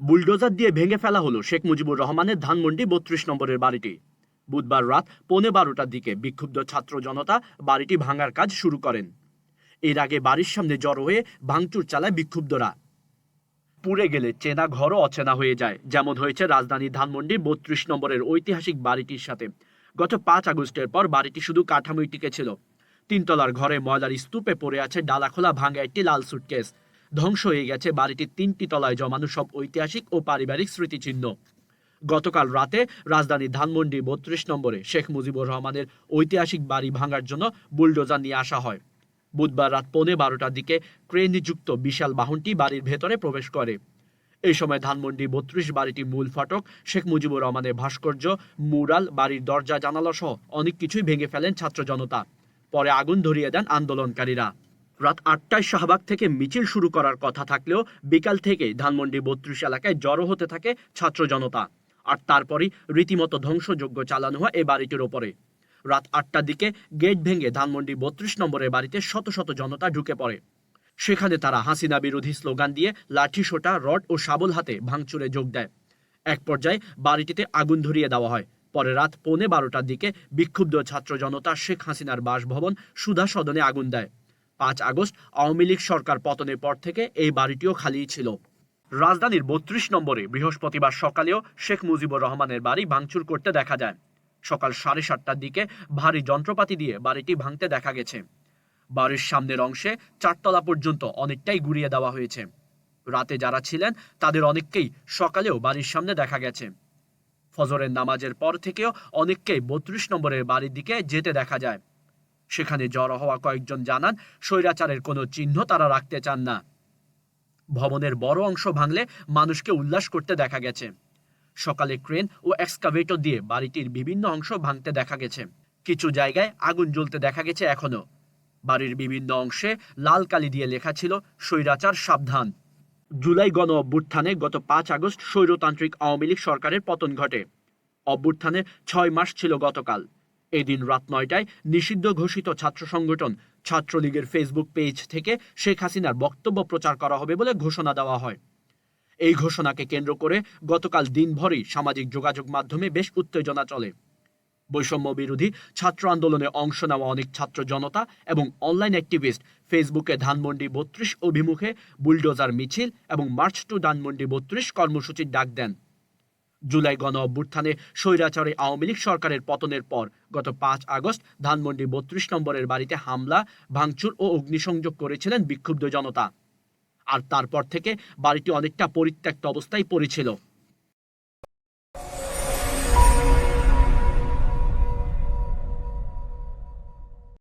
Bulldozer দিয়ে ভেঙে ফেলা হলো শেখ মুজিবুর রহমানের ধানমন্ডি বত্রিশ নম্বরের বাড়িটি। বুধবার রাত পৌনে বারোটার দিকে বিক্ষুব্ধ ছাত্র জনতা বাড়িটি ভাঙার কাজ শুরু করেন। এর আগে বাড়ির সামনে জড়ো হয়ে ভাঙচুর চালায় বিক্ষুব্ধরা। পুড়ে গেলে চেনা ঘরও অচেনা হয়ে যায়, যেমন হয়েছে রাজধানী ধানমন্ডি বত্রিশ নম্বরের ঐতিহাসিক বাড়িটির সাথে। গত পাঁচ আগস্টের পর বাড়িটি শুধু কাঠামোই টিকে ছিল। তিনতলার ঘরে ময়লার স্তূপে পড়ে আছে ডালাখোলা ভাঙা একটি লাল সুটকেস ধ্বংস হয়ে গেছে বাড়িটির তিনটি তলায় জমানো সব ঐতিহাসিক ও পারিবারিক স্মৃতিচিহ্ন। গতকাল রাতে রাজধানী ধানমন্ডি বত্রিশ নম্বরে শেখ মুজিবুর রহমানের ঐতিহাসিক বাড়ি ভাঙার জন্য বুলডোজার নিয়ে আসা হয়। বুধবার রাত পৌনে বারোটার দিকে ক্রেনযুক্ত বিশাল বাহনটি বাড়ির ভেতরে প্রবেশ করে। এই সময় ধানমন্ডি বত্রিশ বাড়িটি মূল ফটক, শেখ মুজিবুর রহমানের ভাস্কর্য, মুরাল, বাড়ির দরজা জানালা সহ অনেক কিছুই ভেঙে ফেলেন ছাত্র জনতা। পরে আগুন ধরিয়ে দেন আন্দোলনকারীরা। রাত আটটায় শাহবাগ থেকে মিছিল শুরু করার কথা থাকলেও বিকাল থেকে ধানমন্ডি বত্রিশ এলাকায় জড়ো হতে থাকে ছাত্র জনতা। আর তারপরই রীতিমতো ধ্বংসযজ্ঞ চালানো হয় এই বাড়িটির ওপরে। রাত আটটার দিকে গেট ভেঙে ধানমন্ডি বত্রিশ নম্বরের বাড়িতে শত শত জনতা ঢুকে পড়ে। সেখানে তারা হাসিনা বিরোধী স্লোগান দিয়ে লাঠি, সোটা, রড ও শাবল হাতে ভাঙচুরে যোগ দেয়। এক পর্যায়ে বাড়িটিতে আগুন ধরিয়ে দেওয়া হয়। পরে রাত পৌনে বারোটার দিকে বিক্ষুব্ধ ছাত্র জনতা শেখ হাসিনার বাসভবন সুধা সদনে আগুন দেয়। পাঁচ আগস্ট আওয়ামী লীগ সরকার পতনের পর থেকে এই বাড়িটিও খালিই ছিল। রাজধানীর বত্রিশ নম্বরে বৃহস্পতিবার সকালেও শেখ মুজিবুর রহমানের বাড়ি ভাঙচুর করতে দেখা যায়। সকাল সাড়ে সাতটার দিকে ভারী যন্ত্রপাতি দিয়ে বাড়িটি ভাঙতে দেখা গেছে। বাড়ির সামনের অংশে চারতলা পর্যন্ত অনেকটাই গুড়িয়ে দেওয়া হয়েছে। রাতে যারা ছিলেন, তাদের অনেককেই সকালেও বাড়ির সামনে দেখা গেছে। ফজরের নামাজের পর থেকেও অনেককেই বত্রিশ নম্বরের বাড়ির দিকে যেতে দেখা যায়। সেখানে জড়ো হওয়া কয়েকজন জানান, স্বৈরাচারের কোনো চিহ্ন তারা রাখতে চান না। ভবনের বড় অংশ ভাঙলে মানুষকে উল্লাস করতে দেখা গেছে। সকালে ক্রেন ও এক্সকাভেটর দিয়ে বাড়িটির বিভিন্ন অংশ ভাঙতে দেখা গেছে। কিছু জায়গায় আগুন জ্বলতে দেখা গেছে এখনও। বাড়ির বিভিন্ন অংশে লাল কালি দিয়ে লেখা ছিল, স্বৈরাচার সাবধান। জুলাই গণ অভ্যুত্থানে গত পাঁচ আগস্ট স্বৈরতান্ত্রিক আওয়ামী লীগ সরকারের পতন ঘটে। অভ্যুত্থানে ছয় মাস ছিল গতকাল। এদিন রাত নয়টায় নিষিদ্ধ ঘোষিত ছাত্র সংগঠন ছাত্রলীগের ফেসবুক পেজ থেকে শেখ হাসিনার বক্তব্য প্রচার করা হবে বলে ঘোষণা দেওয়া হয়। এই ঘোষণাকে কেন্দ্র করে গতকাল দিনভরই সামাজিক যোগাযোগ মাধ্যমে বেশ উত্তেজনা চলে। বৈষম্য বিরোধী ছাত্র আন্দোলনে অংশ নেওয়া অনেক ছাত্র জনতা এবং অনলাইন অ্যাক্টিভিস্ট ফেসবুকে ধানমন্ডি বত্রিশ অভিমুখে বুলডোজার মিছিল এবং মার্চ টু ধানমন্ডি বত্রিশ কর্মসূচির ডাক দেন। জুলাই গণ অভ্যুত্থানে স্বৈরাচারে আওয়ামী লীগ সরকারের পতনের পর গত পাঁচ আগস্ট ধানমন্ডি বত্রিশ নম্বরের বাড়িতে হামলা, ভাঙচুর ও অগ্নিসংযোগ করেছিলেন বিক্ষুব্ধ জনতা। আর তারপর থেকে বাড়িটি অনেকটা পরিত্যক্ত অবস্থায় পড়েছিল।